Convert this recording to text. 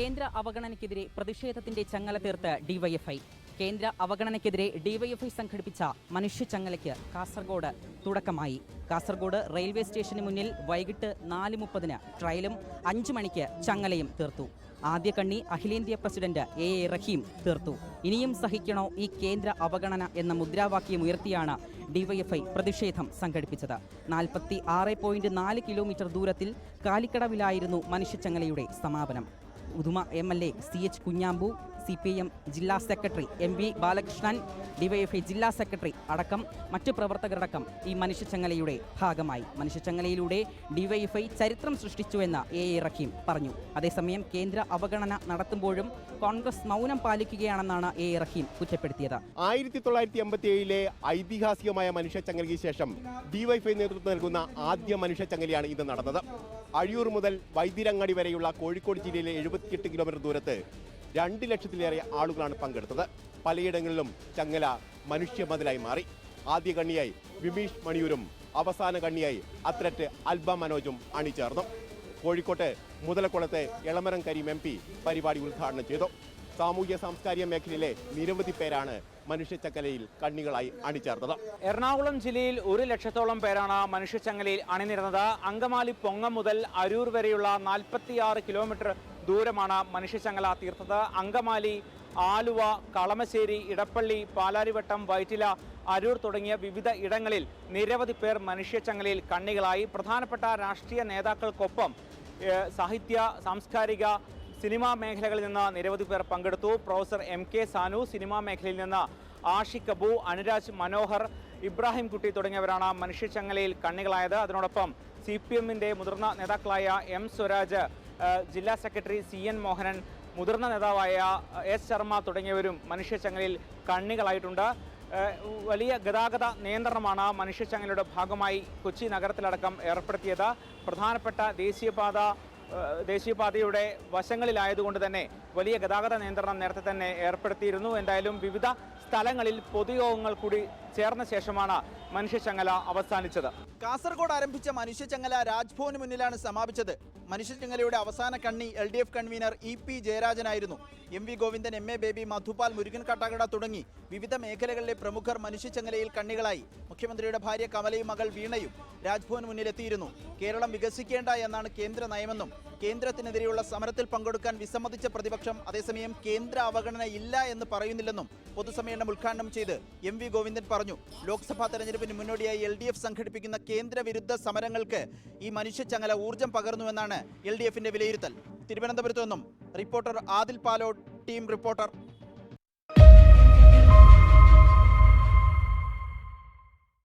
കേന്ദ്ര അവഗണനയ്ക്കെതിരെ പ്രതിഷേധത്തിന്റെ ചങ്ങല തീർത്ത് ഡിവൈഎഫ്ഐ. കേന്ദ്ര അവഗണനയ്ക്കെതിരെ ഡിവൈഎഫ്ഐ സംഘടിപ്പിച്ച മനുഷ്യചങ്ങലയ്ക്ക് കാസർഗോഡ് തുടക്കമായി. കാസർഗോഡ് റെയിൽവേ സ്റ്റേഷന് മുന്നിൽ വൈകിട്ട് നാല് മുപ്പതിന് ട്രയലും അഞ്ചു മണിക്ക് ചങ്ങലയും തീർത്തു. ആദ്യ കണ്ണി അഖിലേന്ത്യാ പ്രസിഡന്റ് എ എ റഹീം തീർത്തു. ഇനിയും സഹിക്കണോ ഈ കേന്ദ്ര അവഗണന എന്ന മുദ്രാവാക്യം ഉയർത്തിയാണ് ഡിവൈഎഫ്ഐ പ്രതിഷേധം സംഘടിപ്പിച്ചത്. നാൽപ്പത്തി ആറ് പോയിന്റ് നാല് കിലോമീറ്റർ ദൂരത്തിൽ കാലിക്കടവിലായിരുന്നു മനുഷ്യച്ചങ്ങലയുടെ സമാപനം. Uduma M L A C H Kunhambu C P M ജില്ലാ secretary M V Balakrishnan DYFI ജില്ലാ സെക്രട്ടറി അടക്കം മറ്റു പ്രവർത്തകരടക്കം ഈ മനുഷ്യച്ചങ്ങലയുടെ ഭാഗമായി. മനുഷ്യച്ചങ്ങലയിലൂടെ ഡിവൈഎഫ്ഐ ചരിത്രം സൃഷ്ടിച്ചുവെന്ന് എ എ റഹീം പറഞ്ഞു. അതേസമയം കേന്ദ്ര അവഗണന നടത്തുമ്പോഴും കോൺഗ്രസ് മൗനം പാലിക്കുകയാണെന്നാണ് എ എ റഹീം കുറ്റപ്പെടുത്തിയത്. ആയിരത്തി തൊള്ളായിരത്തി എൺപത്തി ഏഴിലെ ഐതിഹാസികമായ മനുഷ്യച്ചങ്ങലയ്ക്ക് ശേഷം ഡിവൈഎഫ്ഐ നേതൃത്വം നൽകുന്ന ആദ്യ മനുഷ്യച്ചങ്ങലയാണ് ഇത് നടന്നത്. അഴിയൂർ മുതൽ വൈദ്യരങ്ങാടി വരെയുള്ള കോഴിക്കോട് ജില്ലയിലെ എഴുപത്തിയെട്ട് കിലോമീറ്റർ ദൂരത്ത് രണ്ട് ലക്ഷത്തിലേറെ ആളുകളാണ് പങ്കെടുത്തത്. പലയിടങ്ങളിലും ചങ്ങല മനുഷ്യമതിലായി മാറി. ആദ്യ കണ്ണിയായി വിമീഷ് മണിയൂരും അവസാന കണ്ണിയായി അത്ലറ്റ് അൽബ മനോജും അണിചേർന്നു. കോഴിക്കോട്ട് മുതലക്കുളത്തെ എളമരം കരീം എം പി പരിപാടി ഉദ്ഘാടനം ചെയ്തു. സാമൂഹ്യ സാംസ്കാരിക മേഖലയിലെ നിരവധി പേരാണ് മനുഷ്യച്ചങ്ങലയിൽ കണ്ണികളായി അണിചേർന്നത്. എറണാകുളം ജില്ലയിൽ ഒരു ലക്ഷത്തോളം പേരാണ് മനുഷ്യച്ചങ്ങലയിൽ അണിനിരുന്നത്. അങ്കമാലി പൊങ്ങം മുതൽ അരൂർ വരെയുള്ള നാൽപ്പത്തിയാറ് കിലോമീറ്റർ ദൂരമാണ് മനുഷ്യശങ്കല തീർത്തത് അങ്കമാലി ആലുവ കളമശ്ശേരി ഇടപ്പള്ളി പാലാരിവട്ടം വൈറ്റില അരൂർ തുടങ്ങിയ വിവിധ ഇടങ്ങളിൽ നിരവധി പേർ മനുഷ്യച്ചങ്ങലയിൽ കണ്ണികളായി. പ്രധാനപ്പെട്ട രാഷ്ട്രീയ നേതാക്കൾക്കൊപ്പം സാഹിത്യ സാംസ്കാരിക സിനിമാ മേഖലകളിൽ നിന്ന് നിരവധി പേർ പങ്കെടുത്തു. Professor M K Sanu cinema മേഖലയിൽ നിന്ന് ആഷിഖ് അബു അനുരാജ് മനോഹർ ഇബ്രാഹിം കുട്ടി തുടങ്ങിയവരാണ് മനുഷ്യച്ചങ്ങലയിൽ കണ്ണികളായത്. അതിനോടൊപ്പം സി പി എമ്മിന്റെ മുതിർന്ന നേതാക്കളായ എം സ്വരാജ് ജില്ലാ സെക്രട്ടറി സി എൻ മോഹനൻ മുതിർന്ന നേതാവായ എസ് ശർമ്മ തുടങ്ങിയവരും മനുഷ്യച്ചങ്ങലിൽ കണ്ണികളായിട്ടുണ്ട്. വലിയ ഗതാഗത നിയന്ത്രണമാണ് മനുഷ്യച്ചങ്ങലയുടെ ഭാഗമായി കൊച്ചി നഗരത്തിലടക്കം ഏർപ്പെടുത്തിയത്. പ്രധാനപ്പെട്ട ദേശീയപാത ദേശീയപാതയുടെ വശങ്ങളിലായതുകൊണ്ട് തന്നെ വലിയ ഗതാഗത നിയന്ത്രണം നേരത്തെ തന്നെ ഏർപ്പെടുത്തിയിരുന്നു. എന്തായാലും വിവിധ സ്ഥലങ്ങളിൽ പൊതുയോഗങ്ങൾ കൂടി ചേർന്ന ശേഷമാണ് മനുഷ്യചങ്ങല അവസാനിച്ചത്. കാസർഗോഡ് ആരംഭിച്ച മനുഷ്യചങ്ങല രാജ്ഭവന് മുന്നിലാണ് സമാപിച്ചത്. മനുഷ്യചങ്ങലയുടെ അവസാന കണ്ണി L D F convener E P ജയരാജനായിരുന്നു. M V Govindan M A Baby Madhupal Murukan Kattakada തുടങ്ങി വിവിധ മേഖലകളിലെ പ്രമുഖർ മനുഷ്യചങ്ങലയിൽ കണ്ണികളായി. മുഖ്യമന്ത്രിയുടെ ഭാര്യ കമലയും മകൾ വീണയും രാജ്ഭവന് മുന്നിലെത്തിയിരുന്നു. കേരളം വികസിക്കേണ്ട എന്നാണ് കേന്ദ്ര നയമെന്നും കേന്ദ്രത്തിനെതിരെയുള്ള സമരത്തിൽ പങ്കെടുക്കാൻ വിസമ്മതിച്ച പ്രതിപക്ഷം അതേസമയം കേന്ദ്ര അവഗണന ഇല്ല എന്ന് പറയുന്നില്ലെന്നും പൊതുസമ്മേളനം ഉദ്ഘാടനം ചെയ്ത് എം വി ഗോവിന്ദൻ പറഞ്ഞു. പറഞ്ഞു. ലോക്സഭാ തെരഞ്ഞെടുപ്പിന് മുന്നോടിയായി എൽ ഡി എഫ് സംഘടിപ്പിക്കുന്ന കേന്ദ്രവിരുദ്ധ സമരങ്ങൾക്ക് ഈ മനുഷ്യച്ചങ്ങല ഊർജം പകർന്നുവെന്നാണ് എൽ ഡി എഫിന്റെ വിലയിരുത്തൽ. തിരുവനന്തപുരത്തു നിന്നും റിപ്പോർട്ടർ ആദിൽ പാലോ ടീം റിപ്പോർട്ടർ.